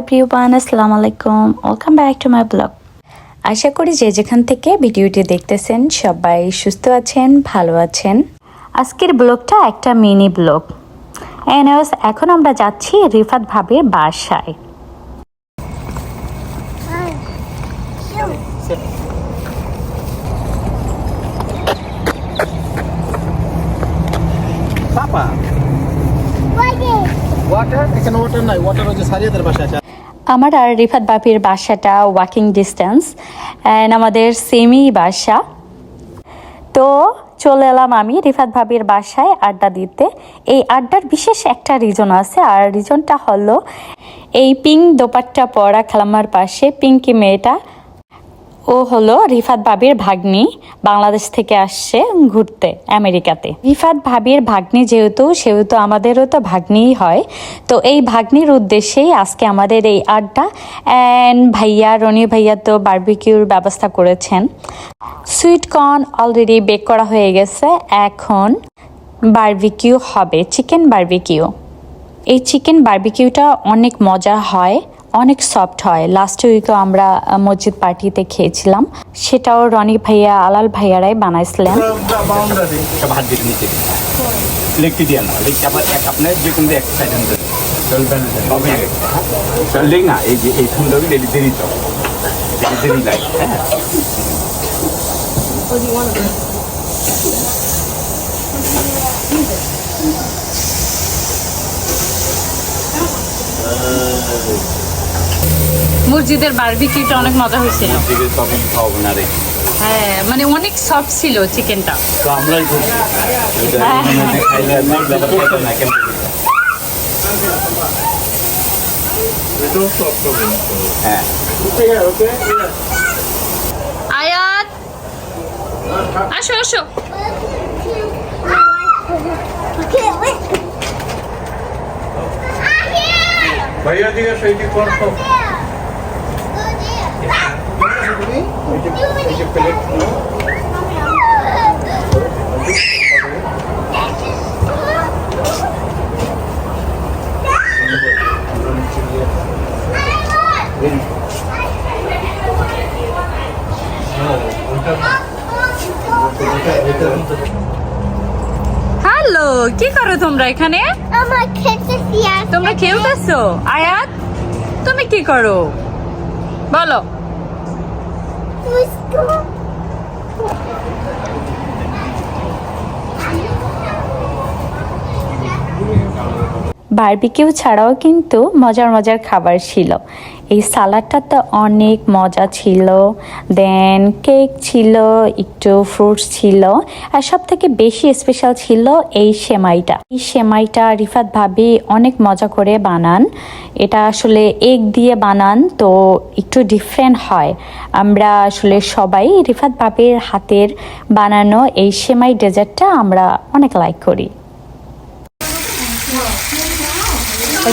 Everyone আসসালামু আলাইকুম welcome back to my blog আশা করি যে যেখান থেকে ভিডিওটি দেখতেছেন সবাই সুস্থ আছেন ভালো আছেন। আজকের ব্লগটা একটা মিনি ব্লগ এনএস এখন আমরা যাচ্ছি রিফাত ভাবির বাসায়। পাপা আমার আর রিফাত বাপির বাসাটা ওয়াকিং ডিস্টেন্স অ্যান্ড আমাদের সেমই বাসা। তো চলে এলাম আমি রিফাত ভাবির বাসায় আড্ডা দিতে। এই আড্ডার বিশেষ একটা রিজন আছে, আর রিজনটা হলো এই পিঙ্ক দোপাট্টা পরা খালাম্মার পাশে পিঙ্কি মেয়েটা ও হলো রিফাত ভাবির ভাগ্নি বাংলাদেশ থেকে আসছে ঘুরতে আমেরিকাতে। রিফাত ভাবির ভাগ্নি যেহেতু, সেহেতু আমাদেরও তো ভাগ্নিই হয়। তো এই ভাগ্নির উদ্দেশ্যেই আজকে আমাদের এই আড্ডা। অ্যান্ড ভাইয়া, রনি ভাইয়া তো বার্বিকিউর ব্যবস্থা করেছেন। সুইট কর্ন অলরেডি বেক করা হয়ে গেছে। এখন বারবিকিউ হবে চিকেন বারবিকিউ এই চিকেন বারবিকিউটা অনেক মজা হয়। অনেক সফট হয়। লাস্ট উইকেও আমরা মসজিদ পার্টিতে খেয়েছিলাম। সেটাও রনি ভাইয়া, আলাল ভাইয়ারাই বানাইছিলেন। দেরি তো দেরি দেরি লাগে হ্যাঁ মসজিদের বারবিকিউটা অনেক মজা হয়েছিল। দিকে সবই খাওয়াবো না রে। হ্যাঁ মানে অনেক সফট ছিল চিকেনটা। তো আমরাই করছি হ্যাঁ। আয়াত আসো আসো। ভাইয়া দিকে সেইটি করতো হ্যালো কি করো তোমরা এখানে? তোমরা খেলতেছো? আয়াত তুমি কি করো? বলো। Let's go. বারবিকিউ ছাড়াও কিন্তু মজার মজার খাবার ছিল। এই সালাডটা তো অনেক মজা ছিল। দেন কেক ছিল, একটু ফ্রুটস ছিল। আর সব থেকে বেশি স্পেশাল ছিল এই সেমাইটা। এই সেমাইটা রিফাত ভাবি অনেক মজা করে বানান। এটা আসলে এগ দিয়ে বানান, তো একটু ডিফারেন্ট হয়। আমরা আসলে সবাই রিফাত ভাবির হাতের বানানো এই সেমাই ডেজার্টটা আমরা অনেক লাইক করি।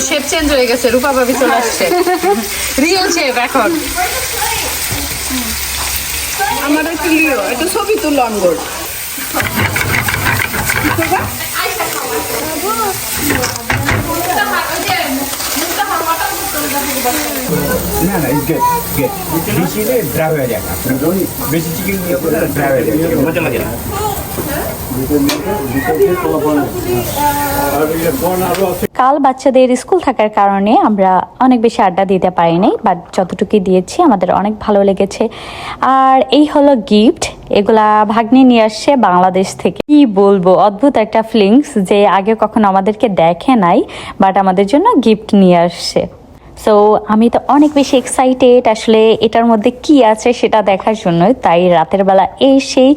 শেপ চেঞ্জ হয়ে গেছে রূপা ভাবি চলে আসছে। রিয়েল শেপ এখন। আমার একটু লিও একটু ছবি তুলো আমগোর না না গেট গেট বেশি ড্রাই হয়ে যায় বেশি চিকেন দিয়ে ড্রাই হয়ে যায়। মজা লাগে না। কাল বাচ্চাদের স্কুল থাকার কারণে আমরা অনেক বেশি আড্ডা দিতে পারিনি বাট যতটুকু দিয়েছি আমাদের অনেক ভালো লেগেছে। আর এই হলো গিফট এগুলা ভাগ্নি নিয়ে আসছে বাংলাদেশ থেকে। কি বলব, অদ্ভুত একটা ফিলিংস যে আগে কখনো আমাদেরকে দেখে নাই বাট আমাদের জন্য গিফট নিয়ে আসছে। সো আমি তো অনেক বেশি এক্সাইটেড আসলে এটার মধ্যে কি আছে সেটা দেখার জন্য তাই রাতের বেলা এসেই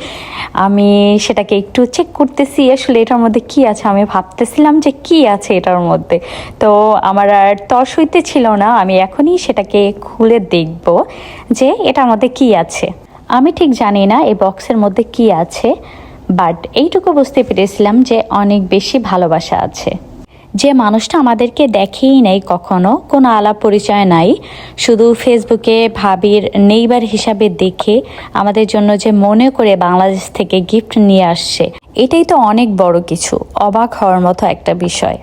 আমি সেটাকে একটু চেক করতেছি আসলে এটার মধ্যে কি আছে। আমি ভাবতেছিলাম যে কি আছে এটার মধ্যে। তো আমার আর তর্স হইতে ছিল না। আমি এখনই সেটাকে খুলে দেখব যে এটার মধ্যে কি আছে। আমি ঠিক জানি না এই বক্সের মধ্যে কি আছে বাট এইটুকু বুঝতে পেরেছিলাম যে অনেক বেশি ভালোবাসা আছে। যে মানুষটা আমাদেরকে দেখেই নেই কখনো, কোনো আলাপ পরিচয় নাই, শুধু ফেসবুকে ভাবির নেইবার হিসাবে দেখে আমাদের জন্য যে মনে করে বাংলাদেশ থেকে গিফট নিয়ে আসছে, এটাই তো অনেক বড় কিছু, অবাক হওয়ার মতো একটা বিষয়।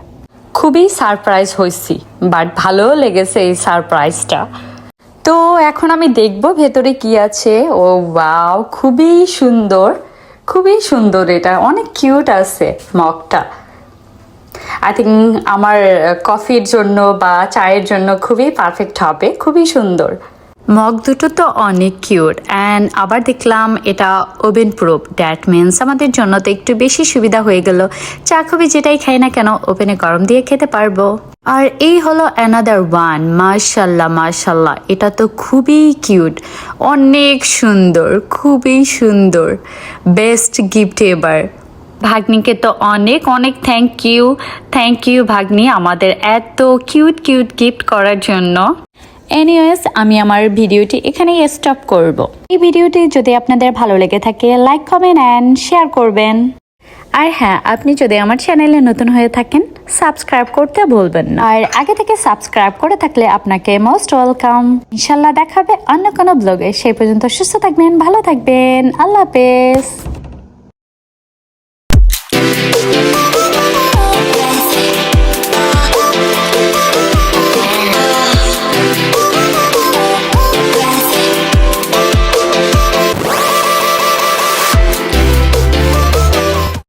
খুবই সারপ্রাইজ হয়েছি, বাট ভালোও লেগেছে এই সারপ্রাইজটা। তো এখন আমি দেখব ভেতরে কি আছে। ও, ওয়াও, খুবই সুন্দর খুবই সুন্দর এটা, অনেক কিউট আছে মগটা। আই থিঙ্ক আমার কফির জন্য বা চায়ের জন্য খুবই পারফেক্ট হবে, খুবই সুন্দর। মগ দুটো তো অনেক কিউট অ্যান্ড আবার দেখলাম এটা ওভেন প্রুফ দ্যাট মিনস আমাদের জন্য তো একটু বেশি সুবিধা হয়ে গেল। চা কফি যেটাই খাই না কেন ওভেনে গরম দিয়ে খেতে পারব। আর এই হলো অ্যানাদার ওয়ান মার্শাল্লাহ মার্শাল্লাহ এটা তো খুবই কিউট অনেক সুন্দর, খুবই সুন্দর বেস্ট গিফট এবার ভাগ্নিকে তো অনেক অনেক থ্যাংক ইউ থ্যাংক ইউ ভাগ্নি আমাদের এত কিউট কিউট গিফট করার জন্য। এনিওয়েস আমি আমার ভিডিওটি এখানেই স্টপ করব। এই ভিডিওটি যদি আপনাদের ভালো লেগে থাকে লাইক কমেন্ট অ্যান্ড শেয়ার করবেন। আর হ্যাঁ আপনি যদি আমার চ্যানেলে নতুন হয়ে থাকেন সাবস্ক্রাইব করতে ভুলবেন না। আর আগে থেকে সাবস্ক্রাইব করে থাকলে আপনাকে মোস্ট ওয়েলকাম ইনশাল্লাহ দেখাবে অন্য কোনো ব্লগে সেই পর্যন্ত সুস্থ থাকবেন, ভালো থাকবেন। আল্লাহ হাফেজ।